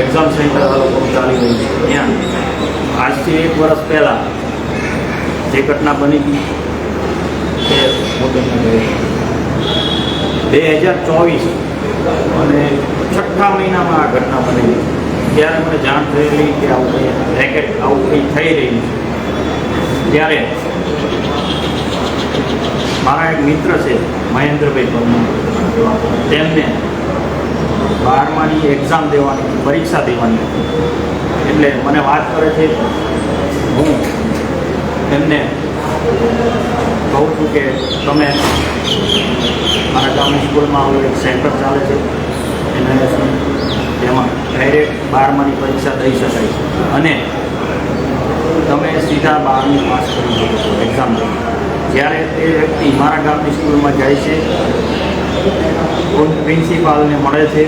Exam centre આ લોકો ચાલી રહ્યું છે. ત્યાં આજથી એક વર્ષ પહેલાં જે ઘટના બની હતી તે બે હજાર ચોવીસ અને છઠ્ઠા મહિનામાં આ ઘટના બનેલી ત્યારે મને જાણ થયેલી કે આવું કંઈ રેકેટ આવું કંઈ થઈ રહ્યું છે. ત્યારે મારા એક મિત્ર છે, મહેન્દ્રભાઈ પરમાર. તેમને બારમાની એક્ઝામ દેવાની, પરીક્ષા દેવાની એટલે મને વાત કરે છે, હું એમને કહું છું કે તમે મારા ગામની સ્કૂલમાં આવું એક સેન્ટર ચાલે છે. એને તેમાં ડાયરેક્ટ બારમાની પરીક્ષા દઈ શકાય છે. અને તમે સીધા બારમી પાસ કરી શકો છો એક્ઝામ જ્યારે તે વ્યક્તિ મારા ગામની સ્કૂલમાં જાય છે પ્રિન્સિપાલને મળે છે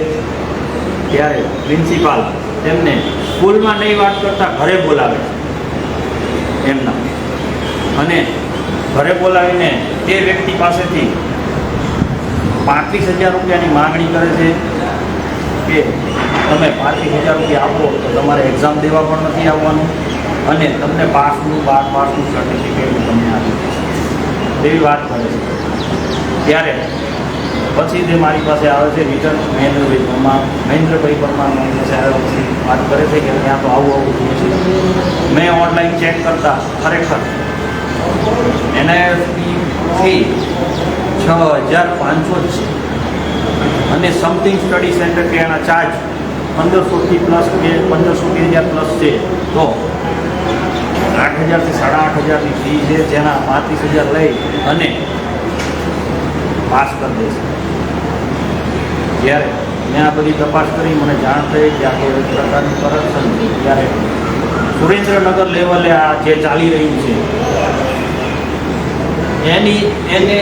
ત્યારે પ્રિન્સિપાલ તેમને સ્કૂલમાં નહીં વાત કરતાં ઘરે બોલાવે છે. એમના. અને ઘરે બોલાવીને તે વ્યક્તિ પાસેથી પાંત્રીસ હજાર રૂપિયાની માગણી કરે છે કે તમે પાંત્રીસ હજાર રૂપિયા આપો તો તમારે એક્ઝામ દેવા પણ નથી આવવાનું અને તમને પાસનું બાર પાસનું સર્ટિફિકેટ તમને આપી એવી વાત કરે છે. ત્યારે પછી તે મારી પાસે આવે છે રિટર્ન મહેન્દ્રભાઈ પરમાર મહેન્દ્રભાઈ પરમાર મારી પાસે આવ્યા પછી વાત કરે છે કે ત્યાં તો આવું આવું થયું છે. મેં ઓનલાઈન ચેક કરતા ખરેખર એનઆઈએફની ફી છ હજાર પાંચસો જ છે. અને સમથિંગ સ્ટડી સેન્ટર કે એના ચાર્જ પંદરસોથી પ્લસ કે પંદરસો બે હજાર પ્લસ છે. તો આઠ હજારથી સાડા આઠ હજારની ફી છે, જેના પાંત્રીસ હજાર લઈ અને પાસ કરી દેશે. જ્યારે મેં આ બધી તપાસ કરી, મને જાણ થઈ કે આ કોઈ પ્રકારનું કરપ્શન છે. ત્યારે સુરેન્દ્રનગર લેવલે આ જે ચાલી રહ્યું છે, એની, એને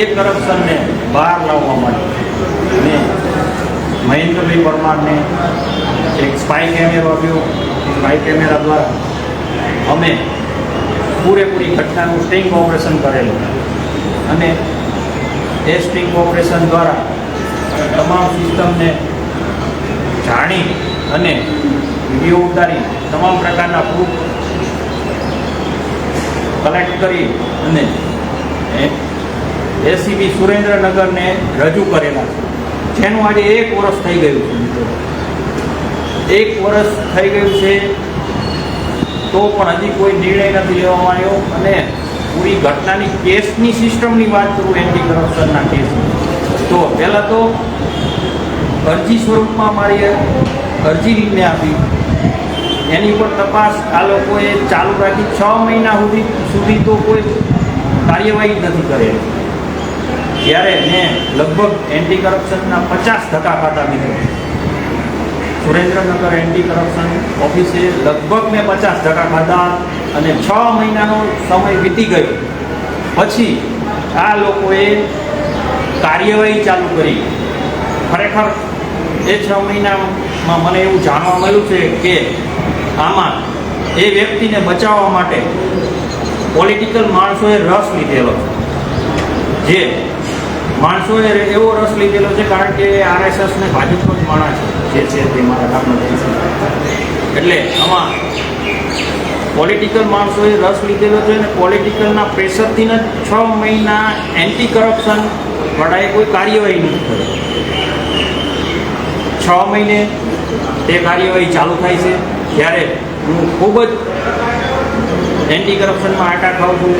એ કરપ્શનને બહાર લાવવા માટે મેં મહેન્દ્રભાઈ પરમારને એક સ્પાય કેમેરો આપ્યો. સ્પાય કેમેરા દ્વારા અમે પૂરેપૂરી ઘટનાનું સ્ટિંગ ઓપરેશન કરેલું. અને એ સ્ટિંગ ઓપરેશન દ્વારા તમામ સિસ્ટમને જાણી અને વીડિયો ઉતારી તમામ પ્રકારના પ્રૂફ કલેક્ટ કરી અને એસીબી સુરેન્દ્રનગરને રજૂ કરેલા છે. જેનું આજે એક વર્ષ થઈ ગયું છે એક વર્ષ થઈ ગયું છે તો પણ હજી કોઈ નિર્ણય નથી લેવામાં આવ્યો અને પૂરી ઘટનાની કેસની સિસ્ટમની વાત કરું એન્ટી કરપ્શનના કેસ તો પહેલાં તો અરજી સ્વરૂપમાં મારી અરજી રીતને આપી. એની પર તપાસ આ લોકોએ ચાલુ રાખી છ મહિના સુધી સુધી તો કોઈ કાર્યવાહી નથી કરેલી. જ્યારે મેં લગભગ એન્ટી કરપ્શનના પચાસ ટકા ખાતા મિત્રો. સુરેન્દ્રનગર એન્ટી કરપ્શન ઓફિસે લગભગ મેં પચાસ ટકા ખાધા અને છ મહિનાનો સમય વીતી ગયો. પછી આ લોકોએ કાર્યવાહી ચાલુ કરી. ખરેખર એ છ મહિનામાં મને એવું જાણવા મળ્યું છે કે આમાં એ વ્યક્તિને બચાવવા માટે પોલિટિકલ માણસોએ રસ લીધેલો જે માણસોએ એવો રસ લીધેલો છે કારણ કે આરએસએસ ને ભાજપનો જ માણસ જે છે તે મારા કામનો એટલે આમાં પોલિટિકલ માણસોએ રસ લીધેલો છે અને પોલિટિકલના પ્રેશરથી જ છ મહિના એન્ટી કરપ્શન વડાએ કોઈ કાર્યવાહી નથી કરી. છ મહિને તે કાર્યવાહી ચાલુ થાય છે. જ્યારે હું ખૂબ જ એન્ટી કરપ્શનમાં આટા ખાઉં છું.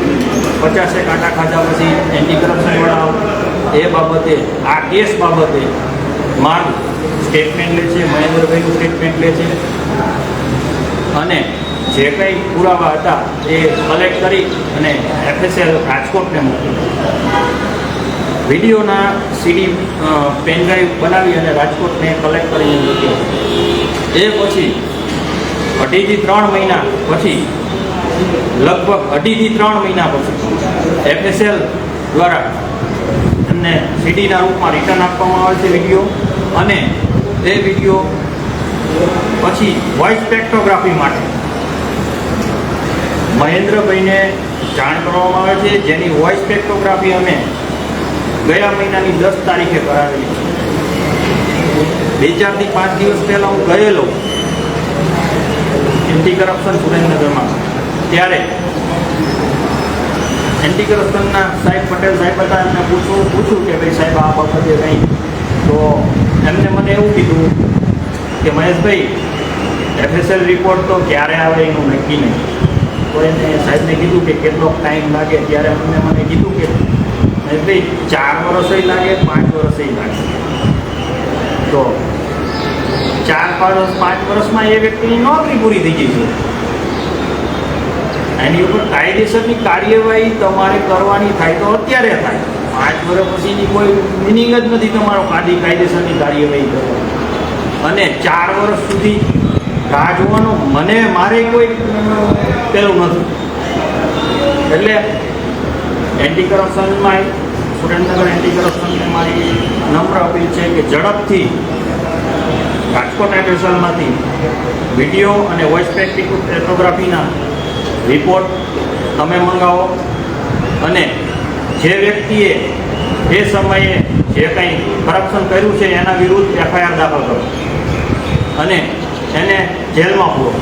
પચાસેક આટા ખાધા પછી એન્ટી કરપ્શન કરપ્શનવાળા એ બાબતે, આ કેસ બાબતે મારું સ્ટેટમેન્ટ લે છે, મહેન્દ્રભાઈનું સ્ટેટમેન્ટ લે છે. અને જે કંઈ પુરાવા હતા એ કલેક્ટ કરી અને એફએસએલ રાજકોટને મોકલ્યું વિડીયોના સીડી પેનડ્રાઈવ બનાવી અને રાજકોટને કલેક્ટ કરીને મૂક્યો એ પછી અઢીથી ત્રણ મહિના પછી, લગભગ અઢીથી ત્રણ મહિના પછી એફએસએલ દ્વારા એમને સીડીના રૂપમાં રિટર્ન આપવામાં આવે છે વીડિયો અને એ વીડિયો પછી વોઇસ સ્પેક્ટ્રોગ્રાફી માટે મહેન્દ્રભાઈને જાણ કરવામાં આવે છે, જેની વોઇસ સ્પેક્ટ્રોગ્રાફી અમે ગયા મહિનાની દસ તારીખે કરાવેલી છે. બે ચારથી પાંચ દિવસ પહેલાં હું ગયેલો. એન્ટી કરપ્શન સુરેન્દ્રનગરમાં. ત્યારે એન્ટી કરપ્શનના સાહેબ પટેલ સાહેબ હતા, એમને પૂછવું પૂછ્યું કે ભાઈ સાહેબ, આ બાબતે કંઈ? તો એમને મને એવું કીધું કે મહેશભાઈ એફએસએલ રિપોર્ટ તો ક્યારે આવે એનું નક્કી નહીં. તો એને સાહેબને કીધું કે કેટલો ટાઈમ લાગે, ત્યારે એમને મને કીધું કે મહેશભાઈ, ચાર વર્ષે લાગે, પાંચ વર્ષે લાગે. તો ચાર વર્ષ, પાંચ વર્ષમાં એ વ્યક્તિની નોકરી પૂરી થઈ ગઈ છે. એની ઉપર કાયદેસરની કાર્યવાહી તમારે કરવાની થાય તો અત્યારે થાય. પાંચ વર્ષ પછીની કોઈ મિનિંગ જ નથી તમારો કાયદી કાયદેસરની કાર્યવાહી કરવાની. અને ચાર વર્ષ સુધી રાહ જોવાનો મને મારે કોઈ પેલું નથી. એટલે એન્ટી કરપ્શનમાં સુરેન્દ્રનગર એન્ટી કરપ્શનને મારી નમ્ર અપીલ છે કે ઝડપથી રાજકોટ એડમિશનમાંથી વીડિયો અને વોઇસ ફોટોગ્રાફીના રિપોર્ટ તમે મંગાવો. અને જે વ્યક્તિએ એ સમયે જે કંઈ કરપ્શન કર્યું છે એના વિરુદ્ધ એફઆઈઆર દાખલ કરો. અને એને જેલમાં પૂરો